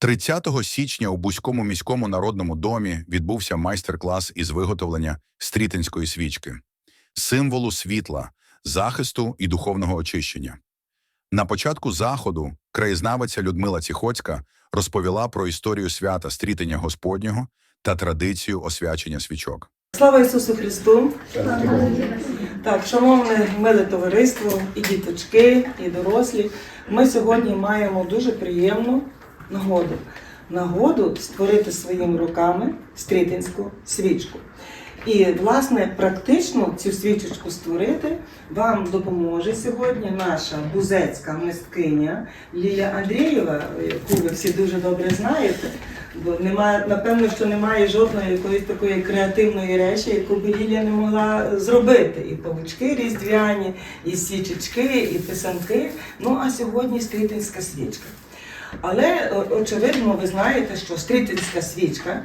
30 січня у Бузькому міському народному домі відбувся майстер-клас із виготовлення стрітинської свічки, символу світла, захисту і духовного очищення. На початку заходу краєзнавиця Людмила Ціхоцька розповіла про історію свята стрітення Господнього та традицію освячення свічок. Слава Ісусу Христу! Так, шановне миле товариство, і діточки, і дорослі. Ми сьогодні маємо дуже приємну нагоду. Нагоду створити своїми руками стрітинську свічку. І, власне, практично цю свічечку створити вам допоможе сьогодні наша бузецька мисткиня Лілія Андрієва, яку ви всі дуже добре знаєте. Бо немає, напевно, що немає жодної якоїсь такої креативної речі, яку би Лілія не могла зробити. І павучки різдвяні, і свічечки, і писанки. Ну а сьогодні стрітинська свічка. Але очевидно, ви знаєте, що стрітинська свічка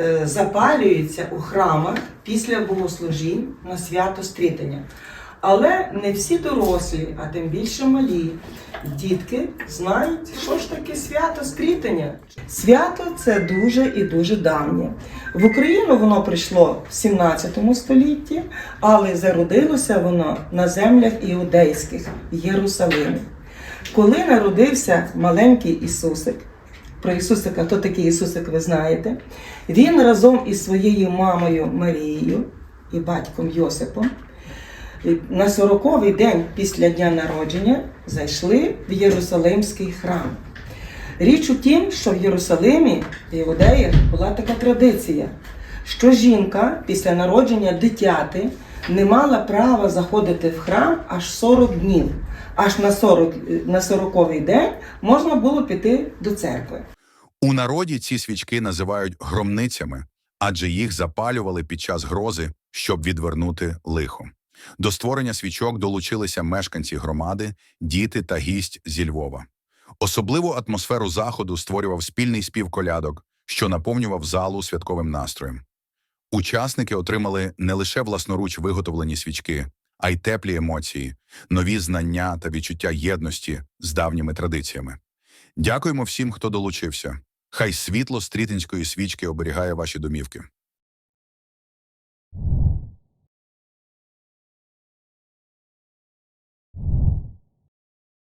е, запалюється у храмах після богослужінь на свято стрітення. Але не всі дорослі, а тим більше малі дітки знають, що ж таке свято стрітення. Свято це дуже і дуже давнє. В Україну воно прийшло в 17 столітті, але зародилося воно на землях іудейських в Єрусалимі. Коли народився маленький Ісусик, про Ісусика, хто такий Ісусик, ви знаєте, він разом із своєю мамою Марією і батьком Йосипом на 40-й день після дня народження зайшли в Єрусалимський храм. Річ у тім, що в Єрусалимі, в Іудеях, була така традиція, що жінка після народження дитяти не мала права заходити в храм аж 40 днів. Аж на 40, на 40-й день можна було піти до церкви. У народі ці свічки називають громницями, адже їх запалювали під час грози, щоб відвернути лихо. До створення свічок долучилися мешканці громади, діти та гість зі Львова. Особливу атмосферу заходу створював спільний спів колядок, що наповнював залу святковим настроєм. Учасники отримали не лише власноруч виготовлені свічки, а й теплі емоції, нові знання та відчуття єдності з давніми традиціями. Дякуємо всім, хто долучився. Хай світло стрітинської свічки оберігає ваші домівки.